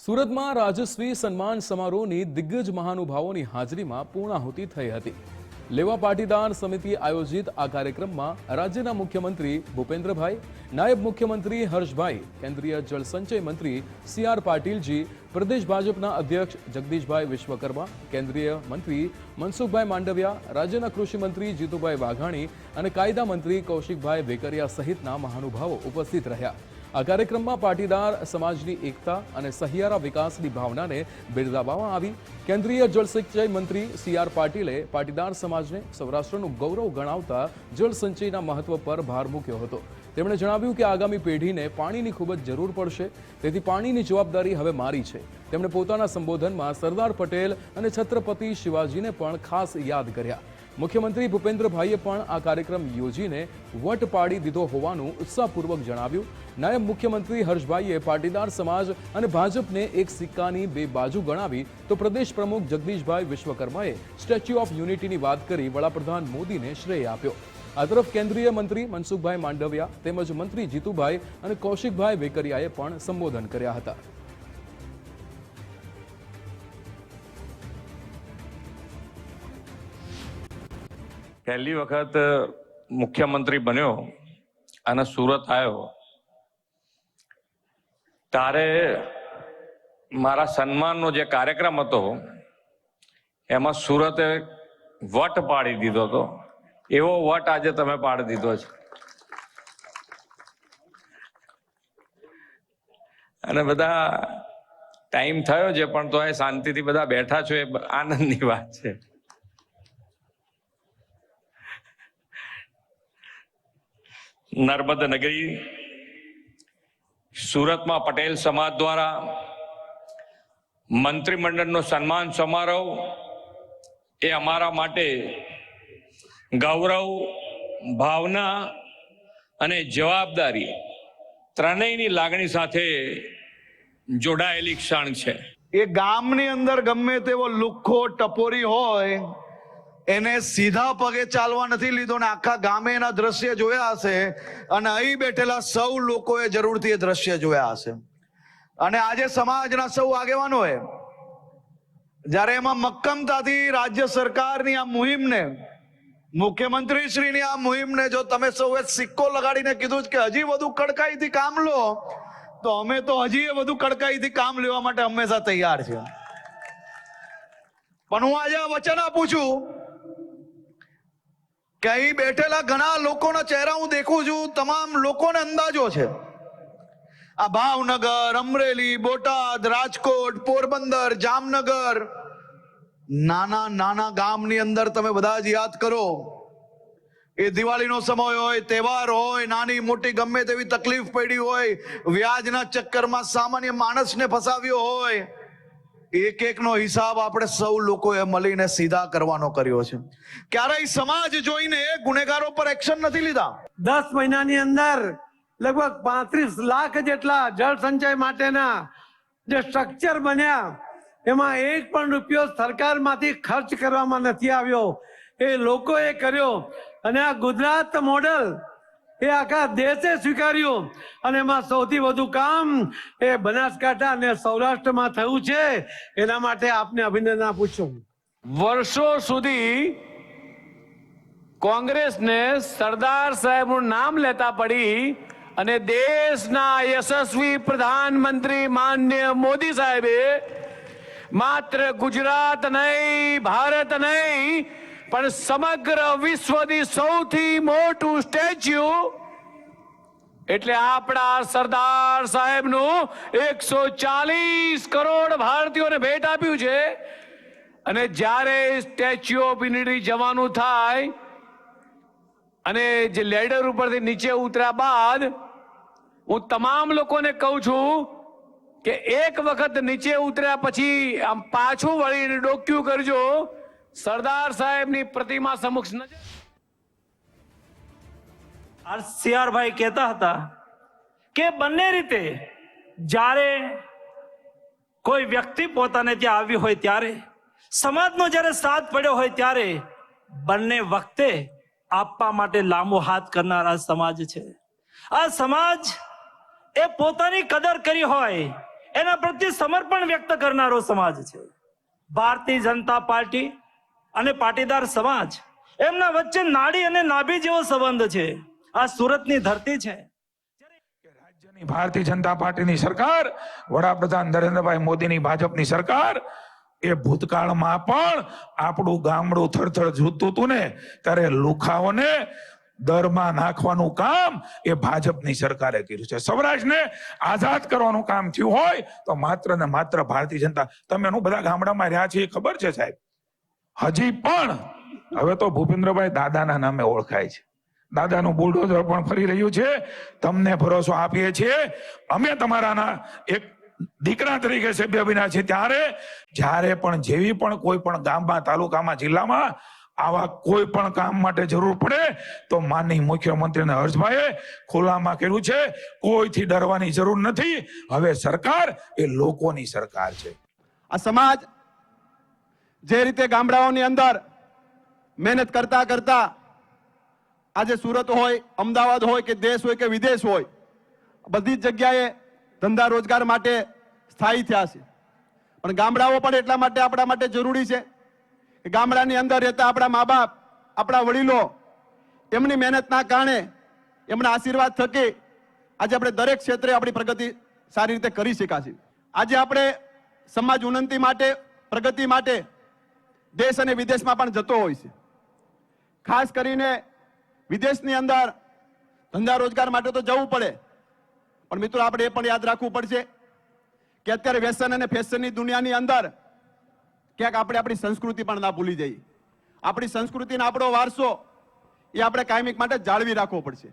સુરતમાં રાજસ્વી સન્માન સમારોહની દિગ્ગજ મહાનુભાવોની હાજરીમાં પૂર્ણાહુતિ થઈ હતી. લેવા પાટીદાર સમિતિ આયોજિત આ કાર્યક્રમમાં રાજ્યના મુખ્યમંત્રી ભૂપેન્દ્રભાઈ, નાયબ મુખ્યમંત્રી હર્ષભાઈ, કેન્દ્રીય જળસંચય મંત્રી સી આર પાટીલજી, પ્રદેશ ભાજપના અધ્યક્ષ જગદીશભાઈ વિશ્વકર્મા, કેન્દ્રીય મંત્રી મનસુખભાઈ માંડવિયા, રાજ્યના કૃષિમંત્રી જીતુભાઈ વાઘાણી અને કાયદા મંત્રી કૌશિકભાઈ વેકરિયા સહિતના મહાનુભાવો ઉપસ્થિત રહ્યા. આ કાર્યક્રમમાં પાટીદાર સમાજની એકતા અને સહિયારા વિકાસની ભાવનાને બિરદાવવામાં આવી. કેન્દ્રીય જળસિંચાઈ મંત્રી સી આર પાટીલે પાટીદાર સમાજને સૌરાષ્ટ્રનું ગૌરવ ગણાવતા જળસંચયના મહત્વ પર ભાર મૂક્યો હતો. તેમણે જણાવ્યું કે આગામી પેઢીને પાણીની ખૂબ જ જરૂર પડશે. તેથી પાણીની જવાબદારી હવે મારી છે. તેમણે પોતાના સંબોધનમાં સરદાર પટેલ અને છત્રપતિ શિવાજીને પણ ખાસ યાદ કર્યા. મુખ્યમંત્રી ભૂપેન્દ્રભાઈએ પણ આ કાર્યક્રમ યોજીને વટ પાડી દીધો હોવાનું ઉત્સાહપૂર્વક જણાવ્યું. નાયબ મુખ્યમંત્રી હર્ષભાઈએ પાટીદાર સમાજ અને ભાજપને એક સિક્કાની બે બાજુ ગણાવી તો પ્રદેશ પ્રમુખ જગદીશભાઈ વિશ્વકર્માએ સ્ટેચ્યુ ઓફ યુનિટીની વાત કરી વડાપ્રધાન મોદીને શ્રેય આપ્યો. આ તરફ કેન્દ્રીય મંત્રી મનસુખભાઈ માંડવિયા તેમજ મંત્રી જીતુભાઈ અને કૌશિકભાઈ વેકરિયાએ પણ સંબોધન કર્યા હતા. પહેલી વખત મુખ્યમંત્રી બન્યો અને સુરત આવ્યો. ત્યારે મારા સન્માનનો જે કાર્યક્રમ હતો, એમાં સુરતે વટ પાડી દીધો હતો. એવો વટ આજે તમે પાડી દીધો છે. અને બધા ટાઈમ થયો છે, પણ તો એ શાંતિથી બધા બેઠા છો, એ આનંદની વાત છે. નર્મદ નગરી સુરતમાં પટેલ સમાજ દ્વારા મંત્રીમંડળનો સન્માન સમારોહ એ અમારા માટે ગૌરવ, ભાવના અને જવાબદારી ત્રણેયની લાગણી સાથે જોડાયેલી ક્ષણ છે. એ ગામની અંદર ગમે તેવો લુખ્ખો ટપોરી હોય એને સીધા પગે ચાલવા નથી લીધો ને આખા ગામે એના દ્રશ્ય જોયા હશે અને અહીં બેઠેલા સૌ લોકોએ જરૂરથી એ દ્રશ્ય જોયા હશે. અને આજે સમાજના સૌ આગેવાનોએ જ્યારે એમાં મક્કમતાથી રાજ્ય સરકારની આ મુહિમને મુખ્યમંત્રી શ્રીની આ મુહિમને જો તમે સૌએ સિક્કો લગાડીને કીધું કે હજી વધુ કડકાઈથી કામ લો, તો અમે તો હજી એ વધુ કડકાઈથી કામ લેવા માટે હંમેશા તૈયાર છે પણ હું આજે આ વચન આપું છું કે અહીં બેઠેલા ઘણા લોકોના ચહેરા હું દેખું છું, તમામ લોકોને અંદાજો છે. આ ભાવનગર, અમરેલી, બોટાદ, રાજકોટ, પોરબંદર, જામનગર, નાના નાના ગામની અંદર તમે બધા જ યાદ કરો. એ દિવાળીનો સમય હોય, તહેવાર હોય, નાની મોટી ગમે તેવી તકલીફ પડી હોય, વ્યાજના ચક્કરમાં સામાન્ય માણસને ફસાવ્યો હોય એક એકનો હિસાબ આપણે સૌ લોકોએ મળીને સીધા કરવાનો કર્યો છે. ક્યારેય સમાજ જોઈને ગુનેગારો પર એક્શન નથી લીધા. દસ મહિનાની અંદર લગભગ પાંત્રીસ લાખ જેટલા જળ સંચય માટેના જે સ્ટ્રક્ચર બન્યા, એમાં એક પણ રૂપિયો સરકારમાંથી ખર્ચ કરવામાં નથી આવ્યો. એ લોકોએ કર્યો. અને આ ગુજરાત મોડલ એ આખા દેશે સ્વીકાર્યું. અને એમાં સૌથી વધુ કામ એ બનાસકાંઠા અને સૌરાષ્ટ્રમાં થયું છે. એના માટે આપને અભિનંદન આપું છું. વર્ષો સુધી કોંગ્રેસને સરદાર સાહેબનું નામ લેતા પડી અને દેશના યશસ્વી પ્રધાનમંત્રી માન્ય મોદી સાહેબે માત્ર ગુજરાત નહીં, ભારત નહીં પણ સમગ્ર વિશ્વની સૌથી મોટું સ્ટેચ્યુ એટલે આપણા સરદાર સાહેબનું એકસો ચાલીસ કરોડ ભારતીયોને ભેટ આપ્યું છે. અને જ્યારે સ્ટેચ્યુ ઓફ યુનિટી જવાનું થાય અને જે લેડર ઉપરથી નીચે ઉતર્યા બાદ હું તમામ લોકોને કહું છું કે એક વખત નીચે ઉતર્યા પછી આમ પાછું વળીને ડોક્યું કરજો સરદાર સાહેબની પ્રતિમા સમક્ષ નજર આરસીઆરભાઈ કહેતા હતા કે બંને રીતે જ્યારે કોઈ વ્યક્તિ પોતાને ત્યાં આવ્યું હોય ત્યારે, સમાજનો જ્યારે સાથ પડ્યો હોય ત્યારે બંને વખતે આપવા માટે લાંબો હાથ કરનાર આ સમાજ છે. આ સમાજ એ પોતાની કદર કરી હોય એના પ્રત્યે સમર્પણ વ્યક્ત કરનારો સમાજ છે. ભારતીય જનતા પાર્ટી અને પાટીદાર સમાજ. એમના વચ્ચે નાડી અને નાભી જેવો સંબંધ છે. આ સુરતની ધરતી છે. રાજ્યની ભારતીય જનતા પાર્ટીની સરકાર, વડાપ્રધાન નરેન્દ્રભાઈ મોદીની ભાજપની સરકાર, એ ભૂતકાળમાં પણ આપણું ગામડું થરથર જોતું હતું ને, ત્યારે લુખાઓને દરમાં નાખવાનું કામ એ ભાજપની સરકારે કર્યું છે. સૌરાષ્ટ્રને આઝાદ કરવાનું કામ થયું હોય, તો માત્ર ને માત્ર ભારતીય જનતા, તમે હું બધા ગામડામાં રહ્યા છે એ ખબર છે સાહેબ? હજી પણ હવે તો ભૂપેન્દ્રભાઈ દાદાના નામે ઓળખાય છે. દાદાનું બુલડોઝર પણ ફરી રહ્યું છે. તમને ભરોસો આપીએ છીએ. અમે તમારાના એક દીકરા તરીકે સભ્ય બન્યા છે ત્યારે જ્યારે પણ જેવી પણ કોઈ પણ ગામમાં, તાલુકામાં, જિલ્લામાં આવા કોઈ પણ કામ માટે જરૂર પડે, તો માનની મુખ્યમંત્રી અને હર્ષભાઈએ ખુલ્લામાં કર્યું છે. કોઈથી ડરવાની જરૂર નથી. હવે સરકાર એ લોકોની સરકાર છે. આ સમાજ જે રીતે ગામડાઓની અંદર મહેનત કરતા કરતા આજે સુરત હોય, અમદાવાદ હોય કે દેશ હોય કે વિદેશ હોય, બધી જ જગ્યાએ ધંધા રોજગાર માટે સ્થાયી થયા છે. પણ ગામડાઓ પણ એટલા માટે આપણા માટે જરૂરી છે કે ગામડાની અંદર રહેતા આપણા મા બાપ આપણા વડીલો એમની મહેનતના કારણે એમના આશીર્વાદ થકી આજે આપણે દરેક ક્ષેત્રે આપણી પ્રગતિ સારી રીતે કરી શકાશે. આજે આપણે સમાજ ઉન્નતિ માટે, પ્રગતિ માટે દેશ અને વિદેશમાં પણ જતો હોય છે. ખાસ કરીને વિદેશની અંદર ધંધા રોજગાર માટે તો જવું પડે. પણ મિત્રો, આપણે એ પણ યાદ રાખવું પડશે કે અત્યારે વ્યસન અને ફેશનની દુનિયાની અંદર ક્યાંક આપણે આપણી સંસ્કૃતિ પણ ના ભૂલી જઈએ. આપણી સંસ્કૃતિનો આપણો વારસો એ આપણે કાયમિક માટે જાળવી રાખવો પડશે.